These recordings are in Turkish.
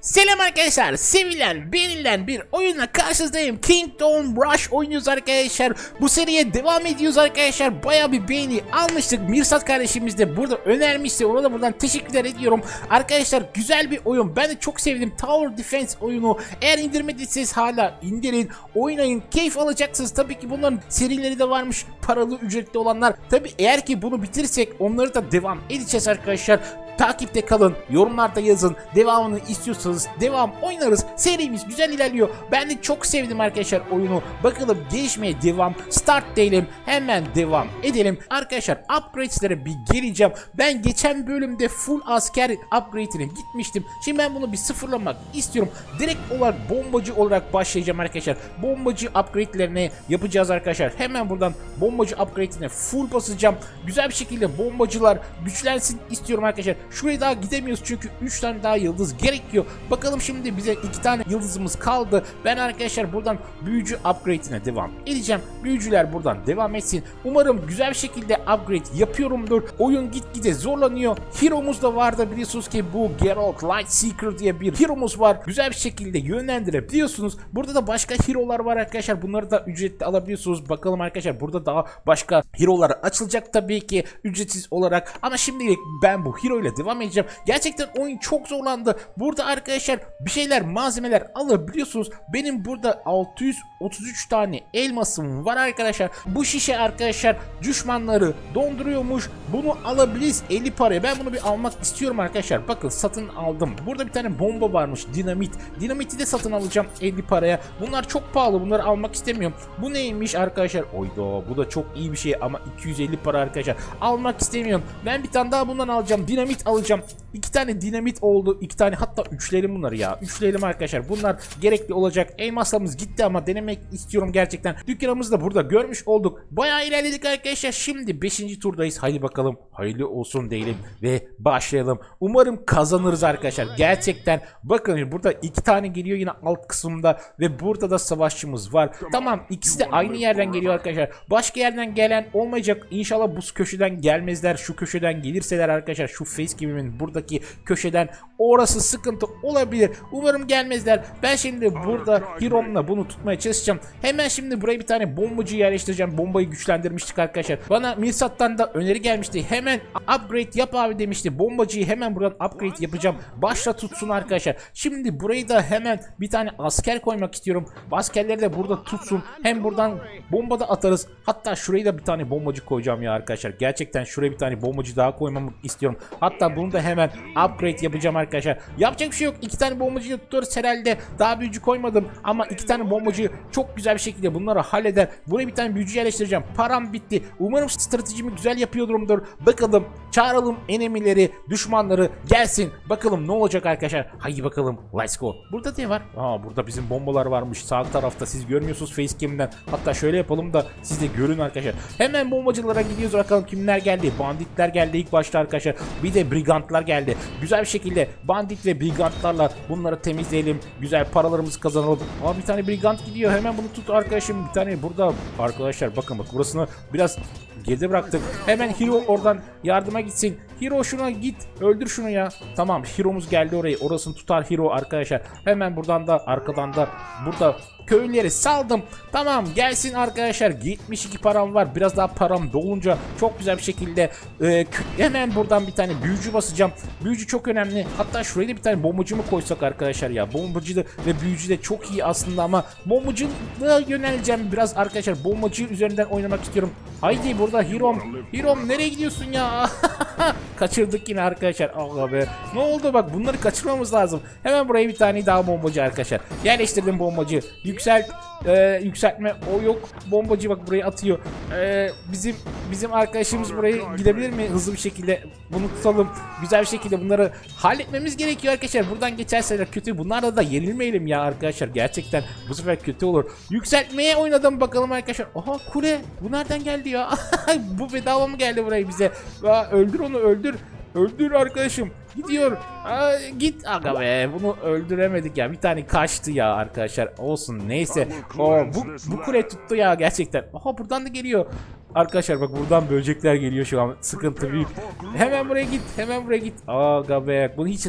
Selam arkadaşlar, sevilen, beğenilen bir oyunla karşınızdayım. Kingdom Rush oynuyoruz arkadaşlar. Bu seriye devam ediyoruz arkadaşlar. Baya bir beğeni almıştık. Mirsat kardeşimiz de burada önermişti. Ona da buradan teşekkürler ediyorum. Arkadaşlar güzel bir oyun. Ben de çok sevdim. Tower Defense oyunu. Eğer indirmediyseniz hala indirin. Oynayın. Keyif alacaksınız. Tabii ki bunların serileri de varmış. Paralı ücretli olanlar. Tabii eğer ki bunu bitirirsek onları da devam edeceğiz arkadaşlar. Takipte kalın, yorumlarda yazın. Devamını istiyorsanız devam oynarız. Serimiz güzel ilerliyor. Ben de çok sevdim arkadaşlar oyunu. Bakalım gelişmeye devam. Start diyelim. Hemen devam edelim. Arkadaşlar upgrade'lere bir geleceğim. Ben geçen bölümde full asker upgrade'ine gitmiştim. Şimdi ben bunu bir sıfırlamak istiyorum. Direkt olarak bombacı olarak başlayacağım arkadaşlar. Bombacı upgrade'lerine yapacağız arkadaşlar. Hemen buradan bombacı upgrade'ine full basacağım. Güzel bir şekilde bombacılar güçlensin istiyorum arkadaşlar. Şuraya daha gidemiyoruz çünkü 3 tane daha yıldız gerekiyor. Bakalım şimdi bize 2 tane yıldızımız kaldı. Ben arkadaşlar buradan büyücü upgrade'ine devam edeceğim. Büyücüler buradan devam etsin. Umarım güzel bir şekilde upgrade yapıyorumdur. Oyun gitgide zorlanıyor. Hero'muz da vardı biliyorsunuz ki bu Geralt Lightseeker diye bir hero'muz var. Güzel bir şekilde yönlendirebiliyorsunuz. Burada da başka hero'lar var arkadaşlar. Bunları da ücretli alabiliyorsunuz. Bakalım arkadaşlar burada daha başka hero'lar açılacak tabii ki ücretsiz olarak. Ama şimdilik ben bu hero ile devam edeceğim. Gerçekten oyun çok zorlandı. Burada arkadaşlar bir şeyler malzemeler alabiliyorsunuz. Benim burada 633 tane elmasım var arkadaşlar. Bu şişe arkadaşlar düşmanları donduruyormuş. Bunu alabiliriz 50 paraya. Ben bunu bir almak istiyorum arkadaşlar. Bakın satın aldım. Burada bir tane bomba varmış dinamit. Dinamiti de satın alacağım 50 paraya. Bunlar çok pahalı. Bunları almak istemiyorum. Bu neymiş arkadaşlar? Oydo bu da çok iyi bir şey ama 250 para arkadaşlar. Almak istemiyorum. Ben bir tane daha bundan alacağım. Dinamit alacağım. İki tane dinamit oldu. iki tane hatta üçlerim bunları ya. Üçlerim arkadaşlar. Bunlar gerekli olacak. Elmaslarımız gitti ama denemek istiyorum gerçekten. Dükkanımızı da burada görmüş olduk. Bayağı ilerledik arkadaşlar. Şimdi 5. turdayız. Haydi bakalım. Hayırlı olsun diyelim ve başlayalım. Umarım kazanırız arkadaşlar. Gerçekten bakın burada iki tane geliyor yine alt kısımda ve burada da savaşçımız var. Tamam ikisi de aynı yerden geliyor arkadaşlar. Başka yerden gelen olmayacak. İnşallah bu köşeden gelmezler. Şu köşeden gelirseler arkadaşlar şu face gibimin buradaki köşeden orası sıkıntı olabilir. Umarım gelmezler. Ben şimdi burada Hirom'la bunu tutmaya çalışacağım. Hemen şimdi buraya bir tane bombacı yerleştireceğim. Bombayı güçlendirmiştik arkadaşlar. Bana Mirsat'tan da öneri gelmişti. Hemen upgrade yap abi demişti. Bombacıyı hemen buradan upgrade yapacağım. Başla tutsun arkadaşlar. Şimdi burayı da hemen bir tane asker koymak istiyorum. Askerleri de burada tutsun. Hem buradan bomba da atarız. Hatta şurayı da bir tane bombacı koyacağım ya arkadaşlar. Gerçekten şuraya bir tane bombacı daha koymamı istiyorum. Hatta bunu da hemen upgrade yapacağım arkadaşlar. Yapacak bir şey yok. İki tane bombacıyı tutarız herhalde. Daha büyücü koymadım ama iki tane bombacı çok güzel bir şekilde bunları halleder. Buraya bir tane büyücü yerleştireceğim. Param bitti. Umarım stratejimi güzel yapıyorumdur. Bakalım çağıralım enemileri, düşmanları gelsin. Bakalım ne olacak arkadaşlar. Haydi bakalım. Let's go. Burada ne var? Aa burada bizim bombalar varmış. Sağ tarafta siz görmüyorsunuz facecam'den. Hatta şöyle yapalım da siz de görün arkadaşlar. Hemen bombacılara gidiyoruz bakalım kimler geldi. Banditler geldi ilk başta arkadaşlar. Bir de brigantlar geldi. Güzel bir şekilde bandit ve brigantlarla bunları temizleyelim. Güzel paralarımızı kazanalım. Aa bir tane brigant gidiyor. Hemen bunu tut arkadaşım. Bir tane burada arkadaşlar bakın bak burasını biraz geride bıraktık. Hemen Hero oradan yardıma gitsin. Hero şuna git. Öldür şunu ya. Tamam Hero'muz geldi orayı. Orasını tutar Hero arkadaşlar. Hemen buradan da arkadan da burada köylüleri saldım. Tamam gelsin arkadaşlar. 72 param var. Biraz daha param dolunca çok güzel bir şekilde e, hemen buradan bir tane büyücü basacağım. Büyücü çok önemli. Hatta şuraya da bir tane bombacı mı koysak arkadaşlar ya. Bombacı da ve büyücü de çok iyi aslında ama bombacılığa yöneleceğim biraz arkadaşlar. Bombacı üzerinden oynamak istiyorum. Haydi burada Hirom. Hirom nereye gidiyorsun ya? Kaçırdık yine arkadaşlar. Allah be. Ne oldu bak bunları kaçırmamız lazım. Hemen buraya bir tane daha bombacı arkadaşlar. Yerleştirdim bombacı. Yükselt e, yükseltme o yok. Bombacı bak buraya atıyor. E, bizim bizim arkadaşımız buraya gidebilir mi hızlı bir şekilde? Bunu tutalım. Güzel bir şekilde bunları halletmemiz gerekiyor arkadaşlar. Buradan geçerseler kötü. Bunlarla da yenilmeyelim ya arkadaşlar. Gerçekten bu sefer kötü olur. Yükseltmeye oynadım bakalım arkadaşlar. Aha kule. Bu nereden geldi ya? bu bedava mı geldi buraya bize? Aa, öldür onu öldür. Öldür arkadaşım. Gidiyor. Aa, git aga be. Bunu öldüremedik ya. Bir tane kaçtı ya arkadaşlar. Olsun neyse. Oo, bu, bu kule tuttu ya gerçekten. Aha buradan da geliyor. Arkadaşlar bak buradan böcekler geliyor şu an. Sıkıntı büyük. Hemen buraya git. Hemen buraya git. Aga be. Bunu hiç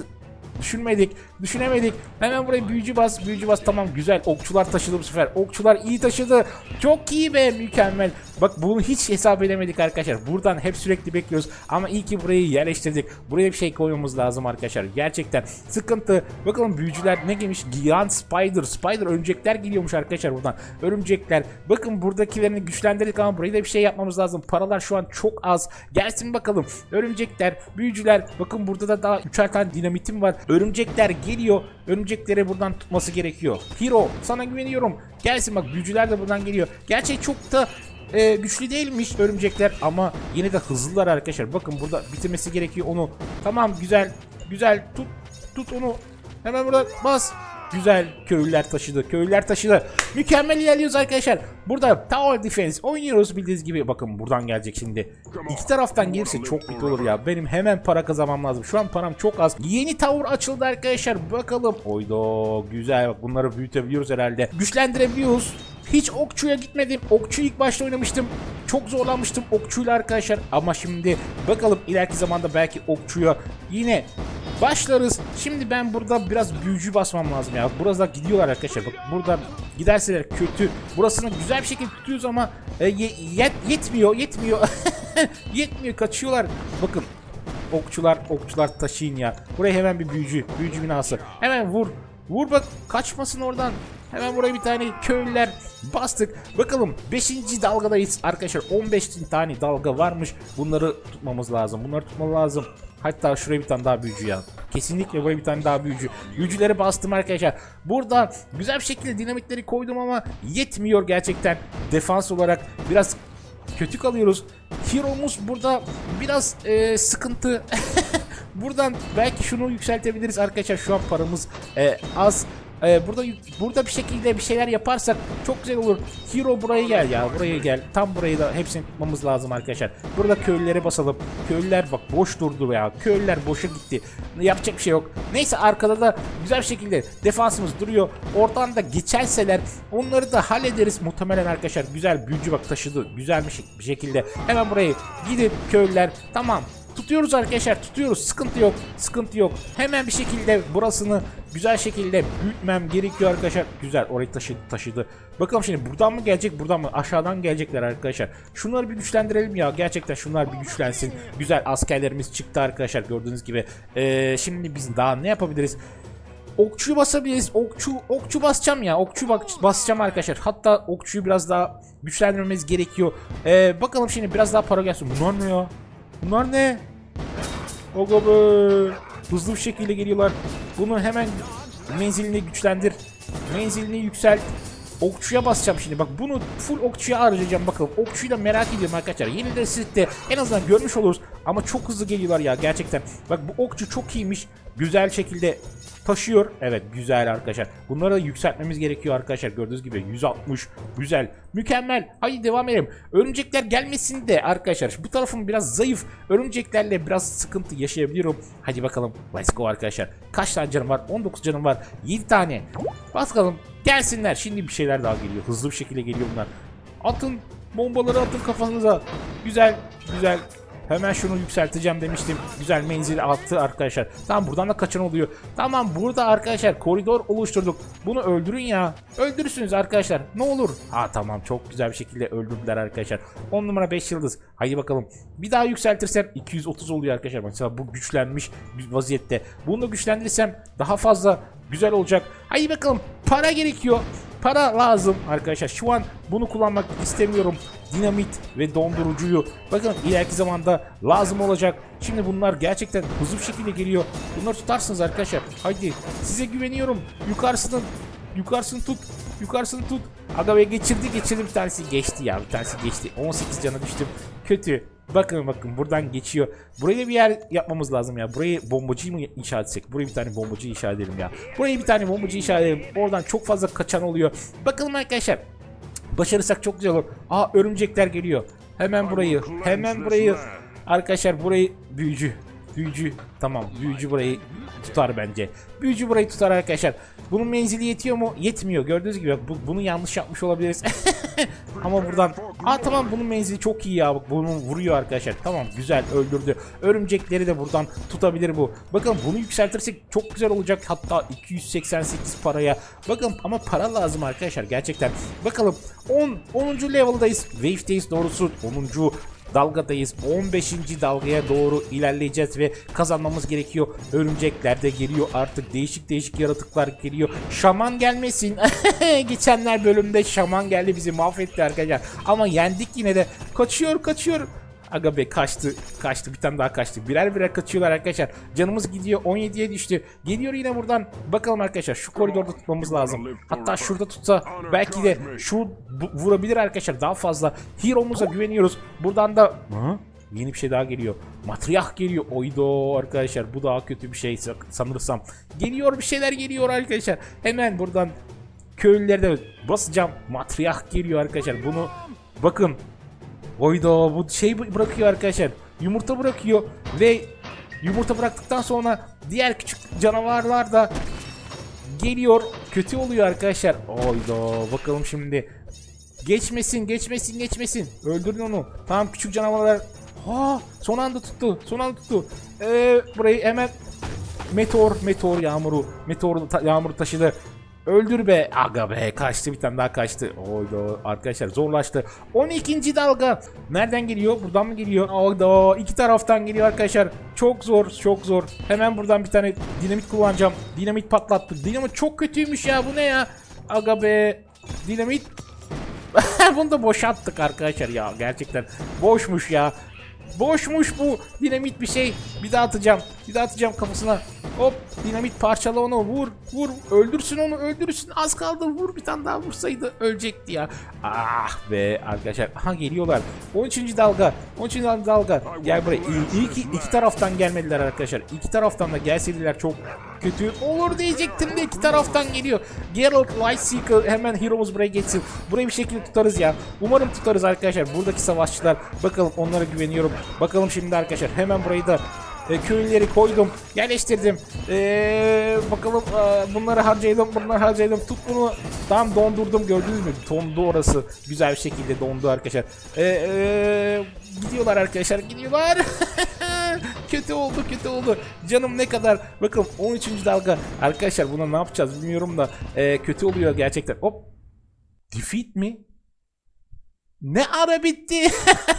Düşünmedik. Düşünemedik. Hemen buraya büyücü bas. Büyücü bas. Tamam güzel. Okçular taşıdı bu sefer. Okçular iyi taşıdı. Çok iyi be. Mükemmel. Bak bunu hiç hesap edemedik arkadaşlar. Buradan hep sürekli bekliyoruz. Ama iyi ki burayı yerleştirdik. Buraya bir şey koymamız lazım arkadaşlar. Gerçekten sıkıntı. Bakalım büyücüler ne gelmiş? Giyan Spider. Spider örümcekler geliyormuş arkadaşlar buradan. Örümcekler. Bakın buradakilerini güçlendirdik ama burayı da bir şey yapmamız lazım. Paralar şu an çok az. Gelsin bakalım. Örümcekler, büyücüler. Bakın burada da daha üçer tane dinamitim var. Örümcekler geliyor. Örümcekleri buradan tutması gerekiyor. Hero sana güveniyorum. Gelsin bak büyücüler de buradan geliyor. Gerçi çok da e, güçlü değilmiş örümcekler ama yine de hızlılar arkadaşlar. Bakın burada bitirmesi gerekiyor onu. Tamam güzel. Güzel. Tut tut onu. Hemen burada bas. Güzel köylüler taşıdı. Köylüler taşıdı. Mükemmel ilerliyoruz arkadaşlar. Burada Tower Defense oynuyoruz bildiğiniz gibi. Bakın buradan gelecek şimdi. İki taraftan gelirse çok kötü olur ya. Benim hemen para kazanmam lazım. Şu an param çok az. Yeni tower açıldı arkadaşlar. Bakalım. Oydo güzel. Bak bunları büyütebiliyoruz herhalde. Güçlendirebiliyoruz. Hiç okçuya gitmedim. Okçu ilk başta oynamıştım. Çok zorlanmıştım okçuyla arkadaşlar. Ama şimdi bakalım ileriki zamanda belki okçuya yine başlarız. Şimdi ben burada biraz büyücü basmam lazım ya. Burada gidiyorlar arkadaşlar. Bak buradan giderseler kötü. Burasını güzel bir şekilde tutuyoruz ama e, ye- yet- yetmiyor, yetmiyor. yetmiyor kaçıyorlar. Bakın okçular, okçular taşıyın ya. Buraya hemen bir büyücü, büyücü binası. Hemen vur. Vur bak kaçmasın oradan. Hemen buraya bir tane köylüler bastık. Bakalım 5. dalgadayız arkadaşlar. 15 tane dalga varmış. Bunları tutmamız lazım. Bunları tutmamız lazım. Hatta şuraya bir tane daha büyücü ya. Kesinlikle buraya bir tane daha büyücü. Büyücüleri bastım arkadaşlar. Burada güzel bir şekilde dinamitleri koydum ama yetmiyor gerçekten. Defans olarak biraz kötü kalıyoruz. Hero'muz burada biraz e, sıkıntı. Buradan belki şunu yükseltebiliriz arkadaşlar. Şu an paramız e, az. E, burada burada bir şekilde bir şeyler yaparsak çok güzel olur. Hero buraya gel ya. Buraya gel. Tam burayı da hepsini tutmamız lazım arkadaşlar. Burada köylülere basalım. Köylüler bak boş durdu ya. Köylüler boşa gitti. Yapacak bir şey yok. Neyse arkada da güzel bir şekilde defansımız duruyor. Oradan da geçerseler onları da hallederiz muhtemelen arkadaşlar. Güzel büyücü bak taşıdı. Güzel bir şekilde. Hemen burayı gidip köylüler tamam Tutuyoruz arkadaşlar tutuyoruz sıkıntı yok sıkıntı yok hemen bir şekilde burasını güzel şekilde büyütmem gerekiyor arkadaşlar güzel orayı taşıdı taşıdı bakalım şimdi buradan mı gelecek buradan mı aşağıdan gelecekler arkadaşlar şunları bir güçlendirelim ya gerçekten şunlar bir güçlensin güzel askerlerimiz çıktı arkadaşlar gördüğünüz gibi Ee, şimdi biz daha ne yapabiliriz Okçuyu basabiliriz. Okçu okçu basacağım ya. Okçu bak basacağım arkadaşlar. Hatta okçuyu biraz daha güçlendirmemiz gerekiyor. Ee, bakalım şimdi biraz daha para gelsin. Bunlar ne ya? Bunlar ne? Ogo be. Hızlı bir şekilde geliyorlar. Bunu hemen menzilini güçlendir. Menzilini yükselt. Okçuya basacağım şimdi. Bak bunu full okçuya harcayacağım bakalım. Okçuyu da merak ediyorum arkadaşlar. Yeni de siz de en azından görmüş oluruz. Ama çok hızlı geliyorlar ya gerçekten. Bak bu okçu çok iyiymiş. Güzel şekilde taşıyor. Evet güzel arkadaşlar. Bunları da yükseltmemiz gerekiyor arkadaşlar. Gördüğünüz gibi 160. Güzel. Mükemmel. Hadi devam edelim. Örümcekler gelmesin de arkadaşlar. Bu tarafım biraz zayıf. Örümceklerle biraz sıkıntı yaşayabiliyorum. Hadi bakalım. Let's go arkadaşlar. Kaç tane canım var? 19 canım var. 7 tane. Bakalım. Gelsinler. Şimdi bir şeyler daha geliyor. Hızlı bir şekilde geliyor bunlar. Atın. Bombaları atın kafanıza. Güzel. Güzel. Hemen şunu yükselteceğim demiştim. Güzel menzili attı arkadaşlar. Tamam buradan da kaçan oluyor. Tamam burada arkadaşlar koridor oluşturduk. Bunu öldürün ya. Öldürürsünüz arkadaşlar. Ne olur. Ha tamam çok güzel bir şekilde öldürdüler arkadaşlar. 10 numara 5 yıldız. Haydi bakalım. Bir daha yükseltirsem 230 oluyor arkadaşlar. Mesela bu güçlenmiş vaziyette. Bunu da güçlendirirsem daha fazla güzel olacak. Haydi bakalım. Para gerekiyor. Para lazım arkadaşlar. Şu an bunu kullanmak istemiyorum. Dinamit ve dondurucuyu. Bakın ileriki zamanda lazım olacak. Şimdi bunlar gerçekten hızlı bir şekilde geliyor. Bunları tutarsınız arkadaşlar. Haydi size güveniyorum. Yukarısını yukarısını tut. Yukarısını tut. Aga be geçirdi geçirdi bir tanesi geçti ya. Bir tanesi geçti. 18 cana düştüm. Kötü. Bakın bakın buradan geçiyor. Buraya bir yer yapmamız lazım ya. Burayı bombacı mı inşa etsek? Buraya bir tane bombacı inşa edelim ya. Buraya bir tane bombacı inşa edelim. Oradan çok fazla kaçan oluyor. Bakalım arkadaşlar. Başarırsak çok güzel olur. Aa örümcekler geliyor. Hemen burayı. Hemen burayı. Arkadaşlar burayı büyücü. Büyücü. Tamam büyücü burayı tutar bence. Büyücü burayı tutar arkadaşlar. Bunun menzili yetiyor mu? Yetmiyor. Gördüğünüz gibi bu, bunu yanlış yapmış olabiliriz. Ama buradan Aa tamam bunun menzili çok iyi ya. Bak bunu vuruyor arkadaşlar. Tamam güzel öldürdü. Örümcekleri de buradan tutabilir bu. Bakın bunu yükseltirsek çok güzel olacak. Hatta 288 paraya. Bakın ama para lazım arkadaşlar gerçekten. Bakalım 10 10. level'dayız. Wave'deyiz doğrusu 10 dalgadayız. 15. dalgaya doğru ilerleyeceğiz ve kazanmamız gerekiyor. Örümcekler de geliyor artık. Değişik değişik yaratıklar geliyor. Şaman gelmesin. Geçenler bölümde şaman geldi bizi mahvetti arkadaşlar. Ama yendik yine de. Kaçıyor kaçıyor. Aga be kaçtı. Kaçtı. Bir tane daha kaçtı. Birer birer kaçıyorlar arkadaşlar. Canımız gidiyor. 17'ye düştü. Geliyor yine buradan. Bakalım arkadaşlar. Şu koridorda tutmamız lazım. Hatta şurada tutsa belki de şu vurabilir arkadaşlar. Daha fazla. Hero'muza güveniyoruz. Buradan da... Hı? Yeni bir şey daha geliyor. Matriarch geliyor. Oydo arkadaşlar. Bu daha kötü bir şey sanırsam. Geliyor bir şeyler geliyor arkadaşlar. Hemen buradan köylülere de basacağım. Matriarch geliyor arkadaşlar. Bunu bakın Oyda bu şey bı- bırakıyor arkadaşlar. Yumurta bırakıyor ve yumurta bıraktıktan sonra diğer küçük canavarlar da geliyor. Kötü oluyor arkadaşlar. Oyda bakalım şimdi. Geçmesin, geçmesin, geçmesin. Öldürün onu. Tamam küçük canavarlar. Ha, son anda tuttu. Son anda tuttu. Ee, burayı hemen meteor, meteor yağmuru, meteor ta- yağmuru taşıdı. Öldür be. Aga be kaçtı bir tane daha kaçtı. Oyda arkadaşlar zorlaştı. 12. dalga. Nereden geliyor? Buradan mı geliyor? Oyda iki taraftan geliyor arkadaşlar. Çok zor çok zor. Hemen buradan bir tane dinamit kullanacağım. Dinamit patlattı. Dinamit çok kötüymüş ya bu ne ya? Aga be. Dinamit Bunu da boşalttık arkadaşlar ya gerçekten boşmuş ya. Boşmuş bu dinamit bir şey. Bir daha atacağım. Bir daha atacağım kafasına. Hop dinamit parçala onu vur vur öldürsün onu öldürsün az kaldı vur bir tane daha vursaydı ölecekti ya. Ah be arkadaşlar aha geliyorlar 13. dalga 13. dalga gel buraya iyi, iyi ki iki taraftan gelmediler arkadaşlar iki taraftan da gelseydiler çok kötü olur diyecektim de iki taraftan geliyor. Geralt Lightseeker hemen Heroes buraya geçsin. Burayı bir şekilde tutarız ya. Umarım tutarız arkadaşlar. Buradaki savaşçılar bakalım onlara güveniyorum. Bakalım şimdi arkadaşlar hemen burayı da e, köylüleri koydum, yerleştirdim. E, bakalım e, bunları harcayalım, bunları harcayalım. Tut bunu. Tam dondurdum gördünüz mü? Dondu orası. Güzel bir şekilde dondu arkadaşlar. E, e, gidiyorlar arkadaşlar, gidiyorlar. kötü oldu, kötü oldu. Canım ne kadar? Bakın 13. dalga. Arkadaşlar buna ne yapacağız bilmiyorum da e, kötü oluyor gerçekten. Hop. Defeat mi? Ne ara bitti?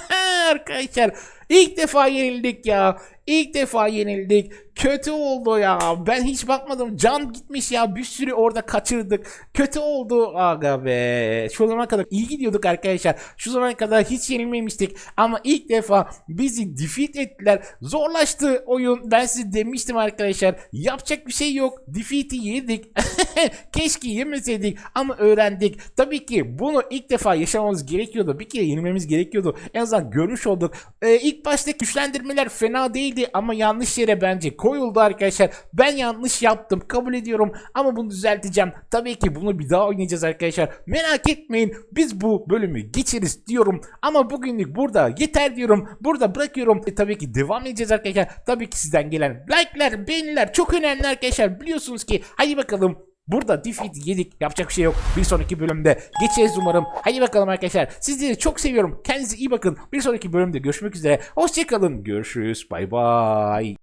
Arkadaşlar ilk defa yenildik ya. İlk defa yenildik. Kötü oldu ya. Ben hiç bakmadım. Can gitmiş ya. Bir sürü orada kaçırdık. Kötü oldu. Aga be. Şu zamana kadar iyi gidiyorduk arkadaşlar. Şu zamana kadar hiç yenilmemiştik. Ama ilk defa bizi defeat ettiler. Zorlaştı oyun. Ben size demiştim arkadaşlar. Yapacak bir şey yok. Defeat'i yedik. Keşke yemeseydik ama öğrendik. Tabii ki bunu ilk defa yaşamamız gerekiyordu. Bir kere yenilmemiz gerekiyordu. En azından görmüş olduk. Ee, ilk başta güçlendirmeler fena değildi ama yanlış yere bence koyuldu arkadaşlar. Ben yanlış yaptım kabul ediyorum ama bunu düzelteceğim. Tabii ki bunu bir daha oynayacağız arkadaşlar. Merak etmeyin biz bu bölümü geçeriz diyorum. Ama bugünlük burada yeter diyorum. Burada bırakıyorum. E, tabii ki devam edeceğiz arkadaşlar. Tabii ki sizden gelen like'lar, beğeniler çok önemli arkadaşlar. Biliyorsunuz ki hadi bakalım Burada defeat yedik. Yapacak bir şey yok. Bir sonraki bölümde geçeceğiz umarım. Hadi bakalım arkadaşlar. Sizleri çok seviyorum. Kendinize iyi bakın. Bir sonraki bölümde görüşmek üzere. Hoşçakalın. Görüşürüz. Bay bay.